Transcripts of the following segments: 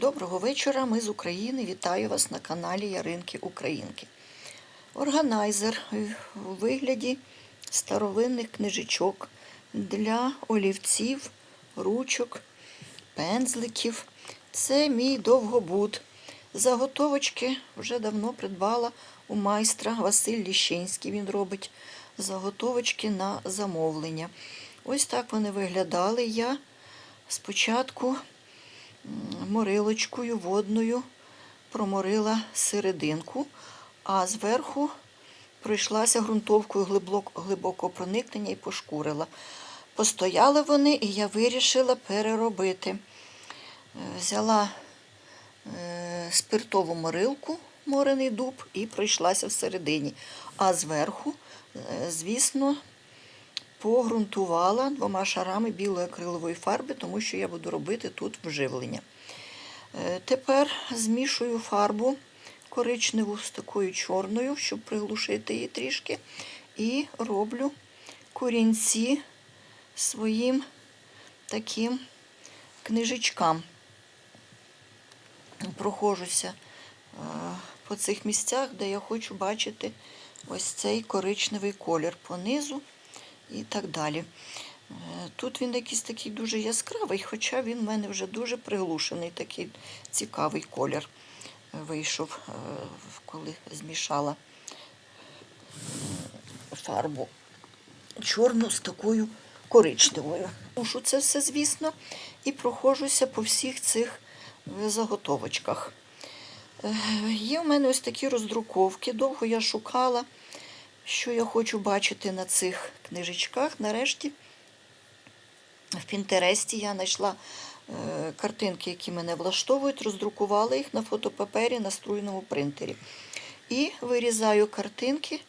Доброго вечора, ми з України. Вітаю вас на каналі Яринки Українки. Органайзер у вигляді старовинних книжечок для олівців, ручок, пензликів. Це мій довгобуд. Заготовочки вже давно придбала у майстра Василь Ліщинський. Він робить заготовочки на замовлення. Ось так вони виглядали. Я спочатку морилочкою водною проморила серединку, а зверху пройшлася ґрунтовкою глибокого проникнення і пошкурила. Постояли вони, і я вирішила переробити. Е, Взяла е, спиртову морилку, морений дуб, і пройшлася всередині. А зверху, е, звісно, погрунтувала двома шарами білої акрилової фарби, тому що я буду робити тут вживлення. Е, Тепер змішую фарбу коричневу з такою чорною, щоб приглушити її трішки, і роблю корінці своїм таким книжечкам. Прохожуся е, по цих місцях, де я хочу бачити ось цей коричневий колір понизу і так далі. Е, Тут він якийсь такий дуже яскравий, хоча він в мене вже дуже приглушений, такий цікавий колір вийшов, е, коли змішала е, фарбу чорну з такою коричневою. Тушу це все, звісно, і проходжуся по всіх цих заготовочках. Є в мене ось такі роздруковки. Довго я шукала, що я хочу бачити на цих книжечках. Нарешті в Пінтересті я знайшла е, картинки, які мене влаштовують, роздрукувала їх на фотопапері на струйному принтері. І вирізаю картинки,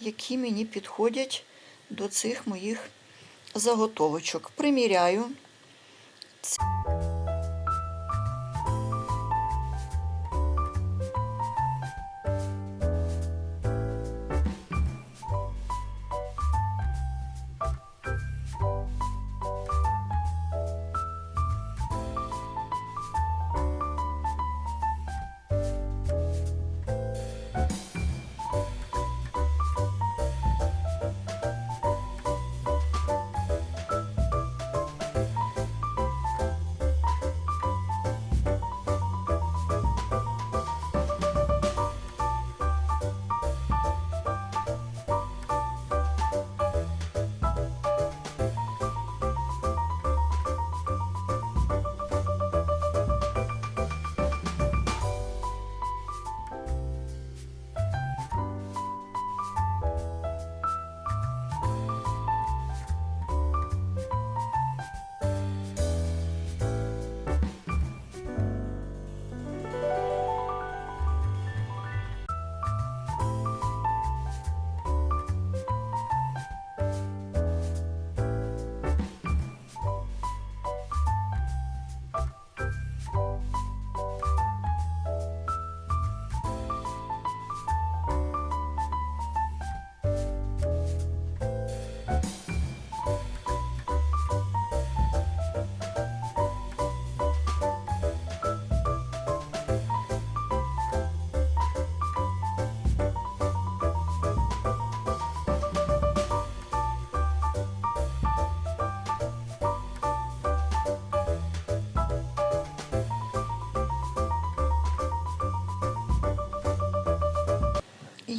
які мені підходять до цих моїх заготовочок. Приміряю.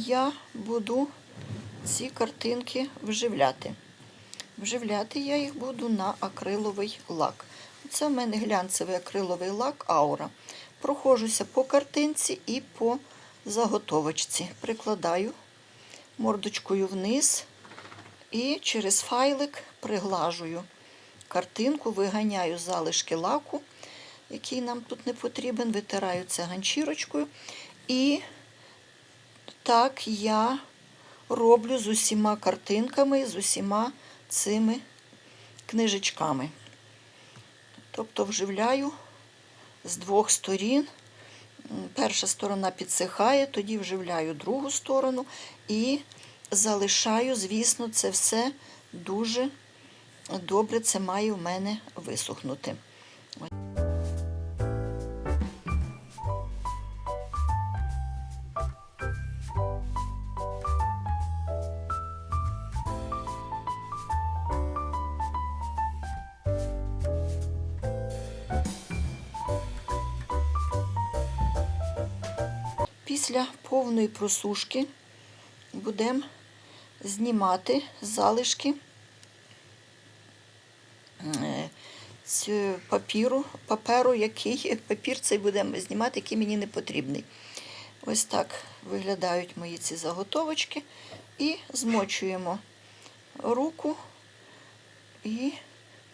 Я буду ці картинки вживляти. Вживляти я їх буду на акриловий лак. Це в мене глянцевий акриловий лак Аура. Прохожуся по картинці і по заготовочці. Прикладаю мордочкою вниз і через файлик приглажую картинку, виганяю залишки лаку, який нам тут не потрібен, витираю це ганчірочкою. І так я роблю з усіма картинками, з усіма цими книжечками. Тобто вживляю з двох сторін. Перша сторона підсихає, тоді вживляю другу сторону і залишаю, звісно, це все дуже добре це має в мене висохнути. Після повної просушки будемо знімати залишки е, папіру, паперу, який папір цей будемо знімати, який мені не потрібний. Ось так виглядають мої ці заготовочки. І змочуємо руку і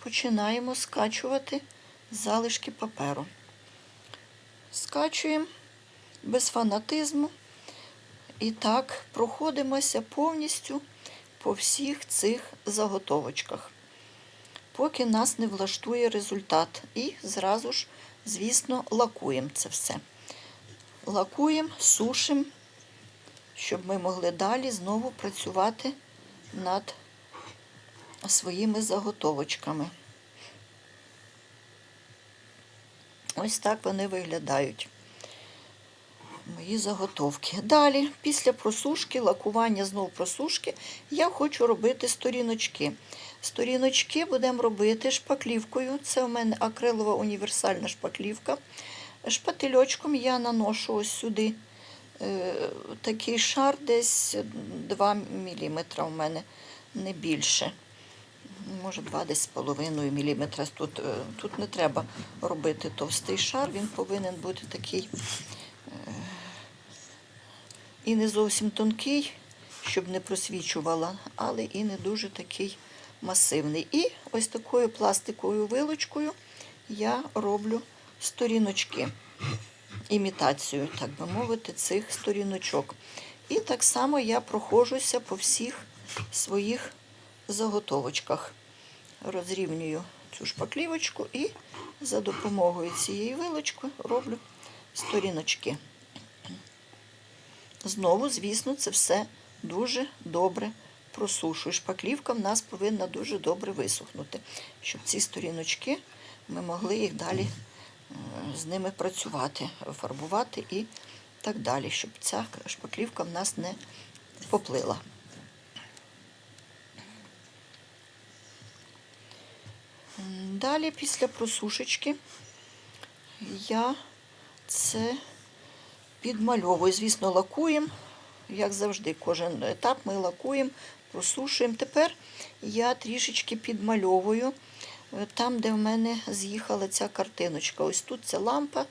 починаємо скачувати залишки паперу. Скачуємо без фанатизму. І так проходимося повністю по всіх цих заготовочках, поки нас не влаштує результат. І зразу ж, звісно, лакуємо це все. Лакуємо, сушимо, щоб ми могли далі знову працювати над своїми заготовочками. Ось так вони виглядають. Мої заготовки. Далі, після просушки, лакування знову просушки, я хочу робити сторіночки. Сторіночки будемо робити шпаклівкою. Це у мене акрилова універсальна шпаклівка. Шпательочком я наношу ось сюди е, такий шар, десь 2 мм у мене не більше. Може, 2 десь з половиною міліметра. Тут, е, тут не треба робити товстий шар, він повинен бути такий і не зовсім тонкий, щоб не просвічувала, але і не дуже такий масивний. І ось такою пластиковою вилочкою я роблю сторіночки, імітацію, так би мовити, цих сторіночок. І так само я проходжуся по всіх своїх заготовочках. Розрівнюю цю шпаклівочку і за допомогою цієї вилочки роблю сторіночки. Знову, звісно, це все дуже добре просушую. Шпаклівка в нас повинна дуже добре висохнути, щоб ці сторіночки ми могли їх далі е, з ними працювати, фарбувати і так далі, щоб ця шпаклівка в нас не поплила. Далі, після просушечки, я це підмальовую. Звісно, лакуємо, як завжди, кожен етап ми лакуємо, просушуємо. Тепер я трішечки підмальовую е, там, де в мене з'їхала ця картиночка. Ось тут ця лампа,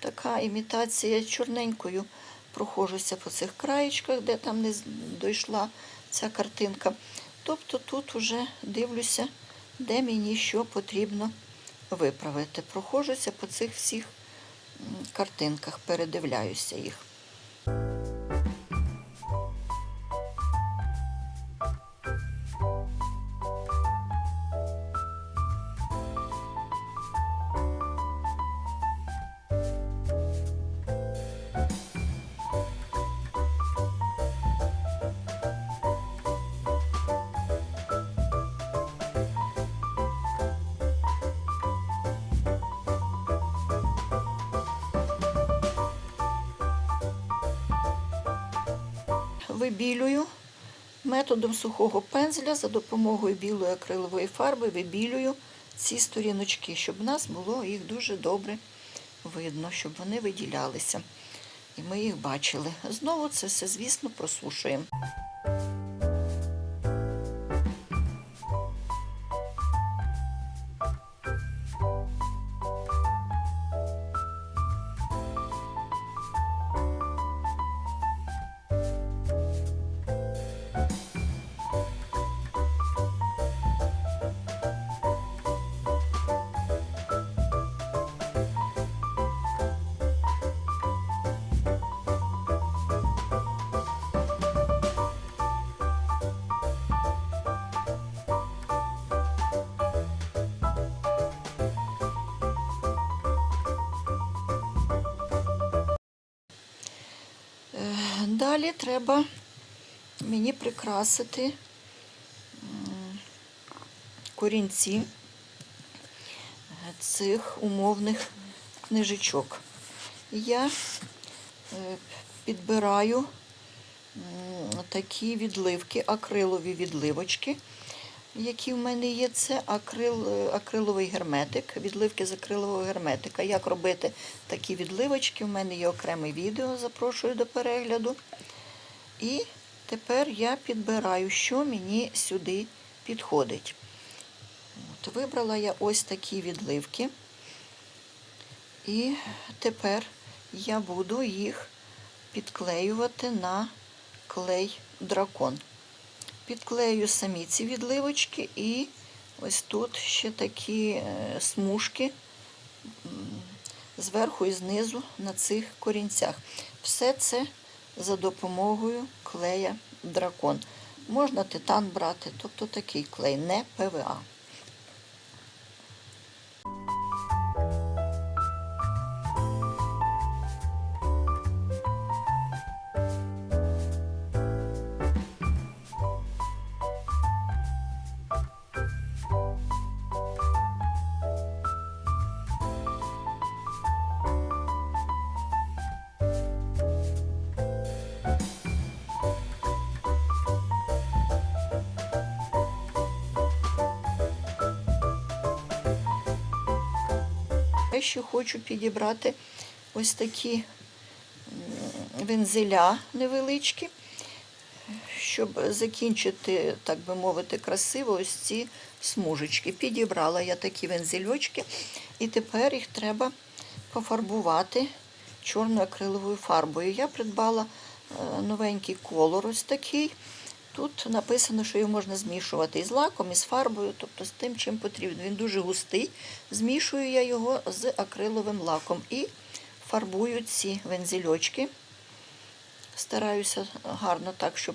така імітація чорненькою. Прохожуся по цих краєчках, де там не дійшла ця картинка. Тобто тут вже дивлюся, де мені що потрібно виправити. Прохожуся по цих всіх картинках, передивляюся їх. Вибілюю методом сухого пензля за допомогою білої акрилової фарби вибілюю ці сторіночки, щоб в нас було їх дуже добре видно, щоб вони виділялися. І ми їх бачили. Знову це все, звісно, просушуємо. Далі треба мені прикрасити корінці цих умовних книжечок. Я е, підбираю такі відливки, акрилові відливочки. Які в мене є, це акрил, е, акриловий герметик, відливки з акрилового герметика. Як робити такі відливочки? У мене є окреме відео, запрошую до перегляду. І тепер я підбираю, що мені сюди підходить. От, вибрала я ось такі відливки. І тепер я буду їх підклеювати на клей дракон. Підклею самі ці відливочки і ось тут ще такі е, смужки зверху і знизу на цих корінцях. Все це за допомогою клея дракон. Можна титан брати, тобто такий клей, не ПВА. Я ще хочу підібрати ось такі вензеля невеличкі, щоб закінчити, так би мовити, красиво ось ці смужечки. Підібрала я такі вензельочки, і тепер їх треба пофарбувати чорною акриловою фарбою. Я придбала е, новенький колор ось такий. Тут написано, що його можна змішувати із лаком, із фарбою, тобто з тим, чим потрібно. Він дуже густий. Змішую я його з акриловим лаком і фарбую ці вензельочки. Стараюся гарно так, щоб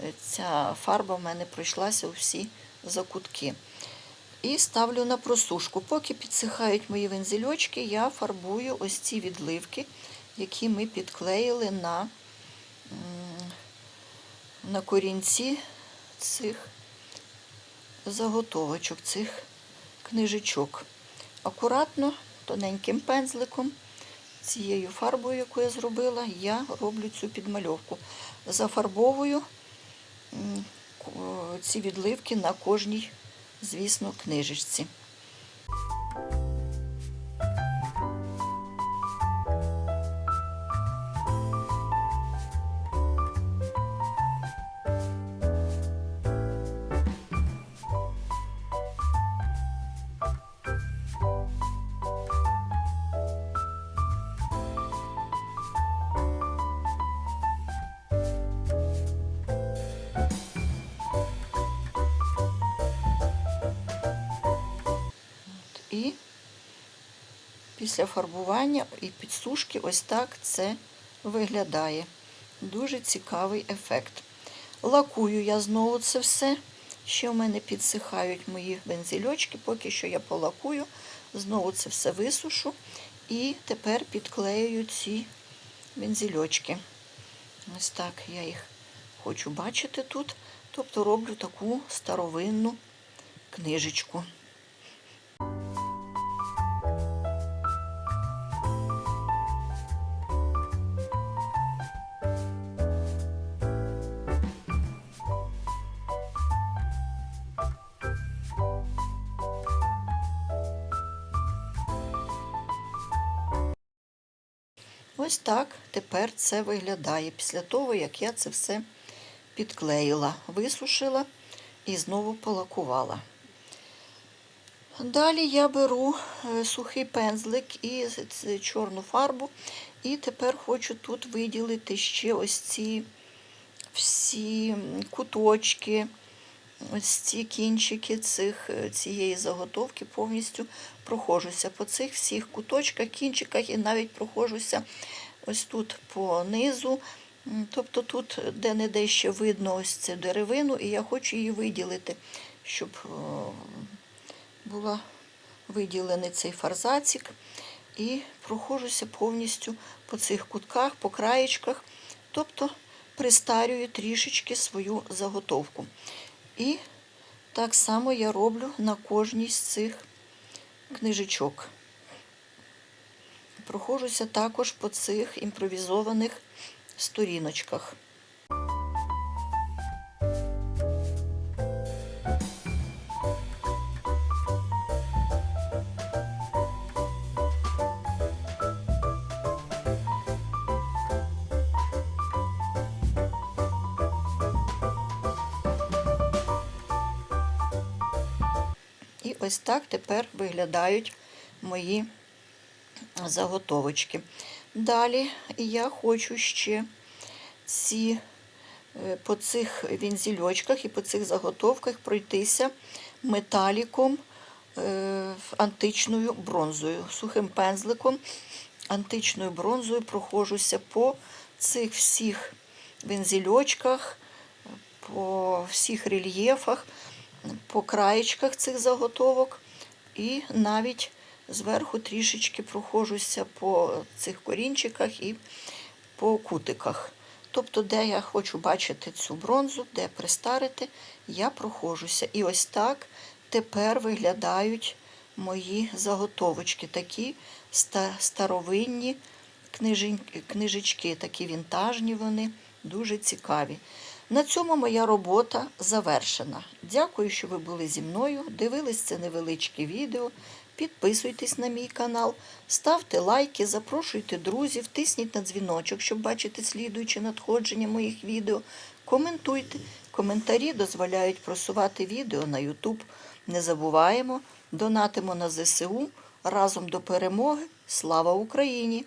е, ця фарба в мене пройшлася у всі закутки. І ставлю на просушку. Поки підсихають мої вензельочки, я фарбую ось ці відливки, які ми підклеїли на на корінці цих заготовочок, цих книжечок. Акуратно, тоненьким пензликом, цією фарбою, яку я зробила, я роблю цю підмальовку. Зафарбовую ці відливки на кожній, звісно, книжечці. Після фарбування і підсушки ось так це виглядає. Дуже цікавий ефект. Лакую я знову це все. Ще в мене підсихають мої бензельочки, поки що я полакую, знову це все висушу і тепер підклею ці бензельочки. Ось так я їх хочу бачити тут. Тобто роблю таку старовинну книжечку. Ось так тепер це виглядає після того, як я це все підклеїла, висушила і знову полакувала. Далі я беру е, сухий пензлик і чорну фарбу, і тепер хочу тут виділити ще ось ці всі куточки, ось ці кінчики цих, е, цієї заготовки повністю прохожуся по цих всіх куточках, кінчиках і навіть прохожуся ось тут по низу. Тобто тут де-не-де ще видно ось цю деревину, і я хочу її виділити, щоб е, була виділений цей фарзацик. І прохожуся повністю по цих кутках, по краєчках, тобто пристарюю трішечки свою заготовку. І так само я роблю на кожній з цих книжечок. Прохожуся також по цих імпровізованих сторіночках. Ось так тепер виглядають мої заготовочки. Далі я хочу ще ці е, по цих вінзільочках і по цих заготовках пройтися металіком е, античною бронзою, сухим пензликом, античною бронзою прохожуся по цих всіх вензельочках, по всіх рельєфах, по краєчках цих заготовок і навіть зверху трішечки прохожуся по цих корінчиках і по кутиках. Тобто, де я хочу бачити цю бронзу, де пристарити, я прохожуся. І ось так тепер виглядають мої заготовочки, такі старовинні книжечки, такі вінтажні вони, дуже цікаві. На цьому моя робота завершена. Дякую, що ви були зі мною. Дивились це невеличке відео. Підписуйтесь на мій канал, ставте лайки, запрошуйте друзів, тисніть на дзвіночок, щоб бачити слідуюче надходження моїх відео. Коментуйте. Коментарі дозволяють просувати відео на YouTube. Не забуваємо, донатимо на ЗСУ разом до перемоги. Слава Україні!